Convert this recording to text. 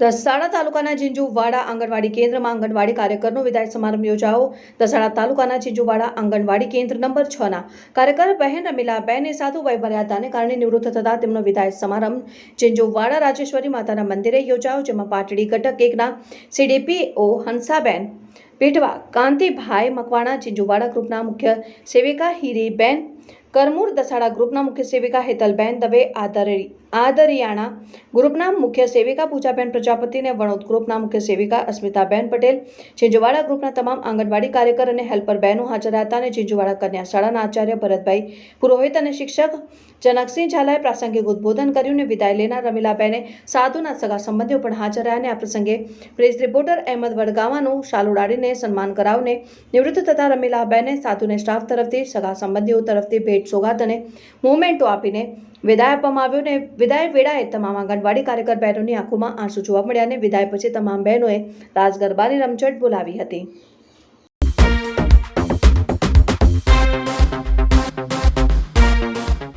દસાડા તાલુકાના ઝીંઝુવાડા આંગણવાડી કેન્દ્રમાં આંગણવાડી કાર્યકરનો વિદાય સમારંભ યોજાયો. દસાડા તાલુકાના ઝીંઝુવાડા આંગણવાડી કેન્દ્ર નંબર છ ના કાર્યકર બહેન રમીલાબેને સાધુ વયમર્યાદાને કારણે નિવૃત્ત થતા તેમનો વિદાય સમારંભ ઝીંઝુવાડા રાજેશ્વરી માતાના મંદિરે યોજાયો, જેમાં પાટડી ઘટક એકના સીડીપીઓ હંસાબેન, પેટવા કાંતિભાઈ મકવાણા ઝીંઝુવાડા ગ્રુપના મુખ્ય સેવિકા હીરીબેન કરમૂર દસાડા ગ્રુપના મુખ્ય સેવિકા હેતલબેન દવે આદરી આદરિયાણા ગ્રુપના મુખ્ય સેવિકા પૂજાબેન પ્રજાપતિને વણોદ ગ્રુપના મુખ્ય સેવિકા અસ્મિતાબેન પટેલ ઝીંઝુવાડા ગ્રુપના તમામ આંગણવાડી કાર્યકર અને હેલ્પર બહેનો હાજર હતા અને ઝીંઝુવાડા કન્યા શાળાના આચાર્ય ભરતભાઈ પુરોહિત અને શિક્ષક જનકસિંહ ઝાલાએ પ્રાસંગિક ઉદ્બોધન કર્યું અને વિદાય લેનાર રમીલાબેને સાધુના સગા સંબંધીઓ પણ હાજર રહ્યા અને આ પ્રસંગે પ્રેસ રિપોર્ટર અહેમદ વડગાવાનું શાલ ઉડાડીને સન્માન કરાવને નિવૃત્ત થતા રમીલાબેને સાધુને સ્ટાફ તરફથી સગા સંબંધીઓ તરફથી ભેટ સોગાદ અને મુવમેન્ટો આપીને વિદાય આપવામાં આવ્યો અને વિદાય વેળાએ તમામ આંગણવાડી કાર્યકર બહેનોની આંખોમાં આંસુ જોવા મળ્યા અને વિદાય પછી તમામ બહેનોએ રાસ ગરબાની રમઝટ બોલાવી હતી.